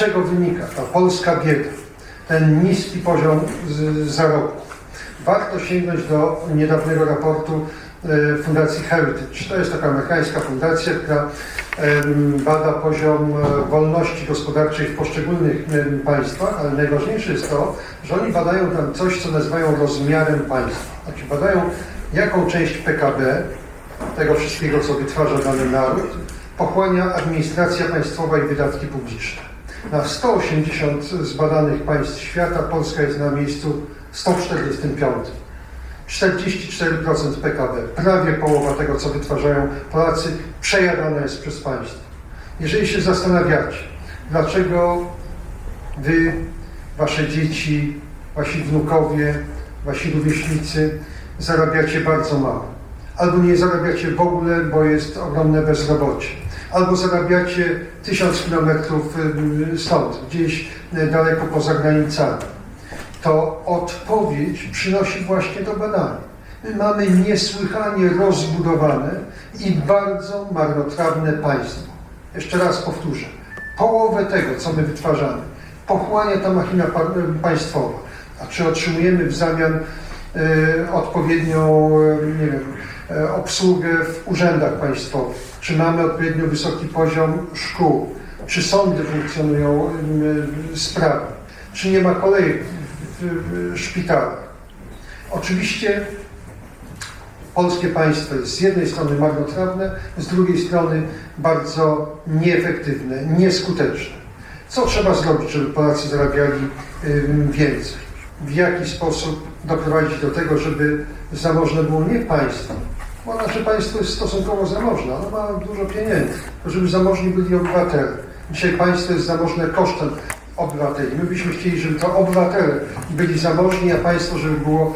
czego wynika ta polska bieda, ten niski poziom zarobków. Warto sięgnąć do niedawnego raportu e, Fundacji Heritage. To jest taka amerykańska fundacja, która bada poziom e, wolności gospodarczej w poszczególnych państwach, ale najważniejsze jest to, że oni badają tam coś, co nazywają rozmiarem państwa. Znaczy badają, jaką część PKB tego wszystkiego, co wytwarza dany naród, pochłania administracja państwowa i wydatki publiczne. Na 180 zbadanych państw świata Polska jest na miejscu 145. 44% PKB, prawie połowa tego, co wytwarzają Polacy, przejadane jest przez państwo. Jeżeli się zastanawiacie, dlaczego wy, wasze dzieci, wasi wnukowie, wasi rówieśnicy zarabiacie bardzo mało, albo nie zarabiacie w ogóle, bo jest ogromne bezrobocie, albo zarabiacie tysiąc kilometrów ym, stąd, gdzieś y, daleko poza granicami, to odpowiedź przynosi właśnie to badanie. My mamy niesłychanie rozbudowane i bardzo marnotrawne państwo. Jeszcze raz powtórzę. Połowę tego, co my wytwarzamy, pochłania ta machina pa- państwowa. A czy otrzymujemy w zamian odpowiednią e, nie wiem, e, obsługę w urzędach państwowych? Czy mamy odpowiednio wysoki poziom szkół? Czy sądy funkcjonują sprawnie? Czy nie ma kolejek w, szpitalach? Oczywiście polskie państwo jest z jednej strony marnotrawne, z drugiej strony bardzo nieefektywne, nieskuteczne. Co trzeba zrobić, żeby Polacy zarabiali więcej? W jaki sposób doprowadzić do tego, żeby zamożne było nie państwo, bo nasze państwo jest stosunkowo zamożne, ono ma dużo pieniędzy, to żeby zamożni byli obywatele. Dzisiaj państwo jest zamożne kosztem obywateli. My byśmy chcieli, żeby to obywatele byli zamożni, a państwo, żeby było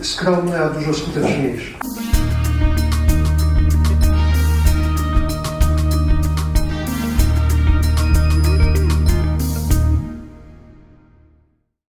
y, skromne, a dużo skuteczniejsze.